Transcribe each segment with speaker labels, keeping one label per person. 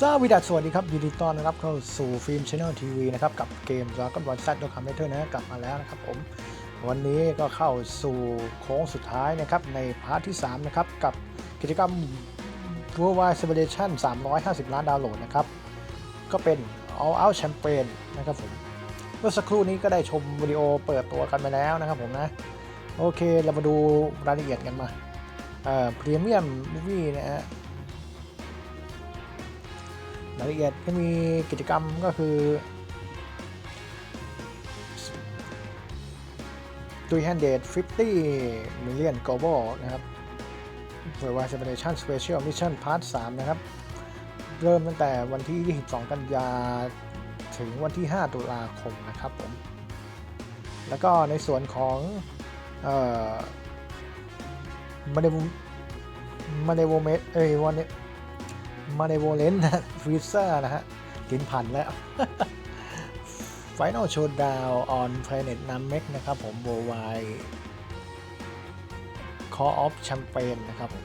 Speaker 1: สวัสดีสวัสดีครับยินดีต้อนรับเข้าสู่ฟิล์มช n แนลทีวีนะครับ กับเกม Dragon Ball Z ด้วยคำเมเทอร์นะกลับมาแล้วนะครับผม วันนี้ก็เข้าสู่โค้งสุดท้ายนะครับ ในพาร์ทที่ 3 นะครับ กับกิจกรรม Worldwide Celebration 350 ล้านดาวน์โหลดนะครับ ก็เป็น All Out Champion นะครับผม เมื่อสักครู่นี้ก็ได้ชมวิดีโอเปิดตัวกันไปแล้วนะครับผมนะ โอเคเรามาดูรายละเอียดกันมาเอ่อพรีเมียมมูวี่นะฮะ รายละเอียดก็มีกิจกรรมก็คือ350 million global นะครับ v e r i z a t i o n Special Mission Part 3นะครับ เริ่มตั้งแต่วันที่ 22 กันยาถึงวันที่ 5 ตุลาคมนะครับผม แล้วก็ในส่วนของเอ่อมาเดวมาเดวเมเอ้ยวันนี้ มาในโวเลนนะฟรีเซอร์นะฮะลิ้นพันแล้ว Final Showdown on Planet Namek นะครับผม Worldwide Call of Champion นะครับผม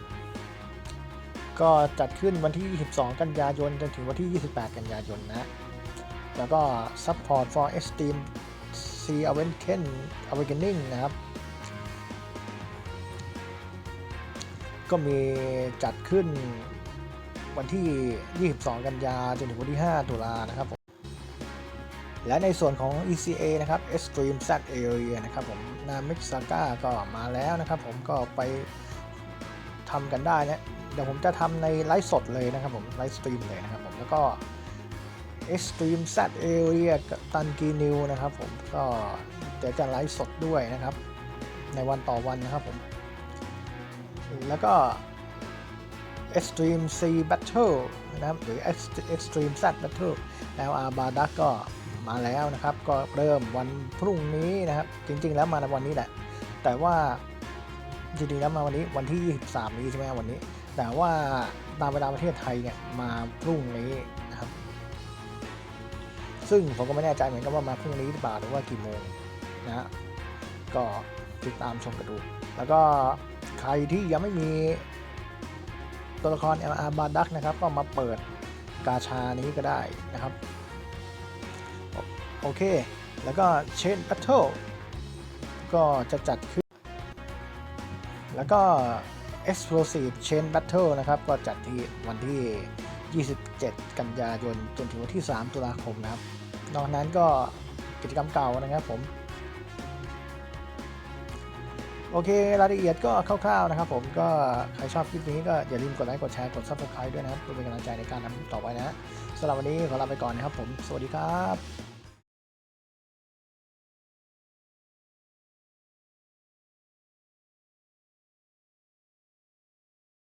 Speaker 1: ก็จัดขึ้นวันที่ 22 กันยายน จนถึงวันที่ 28 กันยายนนะแล้วก็ Support for Extreme Sea Awaken Awakening นะครับ ก็มีจัดขึ้น วันที่ 22 กันยาจนถึงวันที่ 5 ตุลานะครับผมและในส่วนของ ECA นะครับ Extreme Z Area นะครับผมนามิกซาก้าก็มาแล้วนะครับผมก็ไปทำกันได้นะเดี๋ยวผมจะทำในไลฟ์สดเลยนะครับผมไลฟ์สตรีมเลยนะครับผมแล้วก็ Extreme Z Area กับตันกีนิวนะครับผมก็เดี๋ยวจะไลฟ์สดด้วยนะครับ ในวันต่อวันนะครับผม แล้วก็ Extreme C Battle นะครับหรือ Extreme Z Battle LR b a r d a ก็มาแล้วนะครับ ก็เริ่มวันพรุ่งนี้นะครับ จริง ๆ แล้วมาในวันนี้แหละ แต่ว่าจริงๆแล้วมาวันนี้วันที่ 23 นี้ใช่ไหมวันนี้ แต่ว่าตามเวลาประเทศไทยเนี่ยมาพรุ่งนี้นะครับ ซึ่งผมก็ไม่แน่ใจเหมือนกันว่ามาพรุ่งนี้หรือเปล่าหรือว่ากี่โมงนะฮะก็ติดตามชมกันดู แล้วก็ใครที่ยังไม่มี ตัวละคร LR บาดักนะครับก็มาเปิดกาชานี้ก็ได้นะครับ โอเค แล้วก็เชน b ัตเทิลก็จะจัดขึ้น แล้วก็ Explosive Chain Battle นะครับ ก็จัดที่วันที่ 27 กันยายน จนถึงวันที่ 3 ตุลาคมนะครับ นอกนั้นก็กิจกรรมเก่านะครับผม โอเครายละเอียดก็คร่าวๆนะครับผมก็ใครชอบคลิปนี้ก็อย่าลืมกดไลค์กดแชร์กด subscribe ด้วยนะครับเพื่อเป็นกำลังใจในการทำต่อไปนะสำหรับวันนี้ขอลาไปก่อนนะครับผม สวัสดีครับ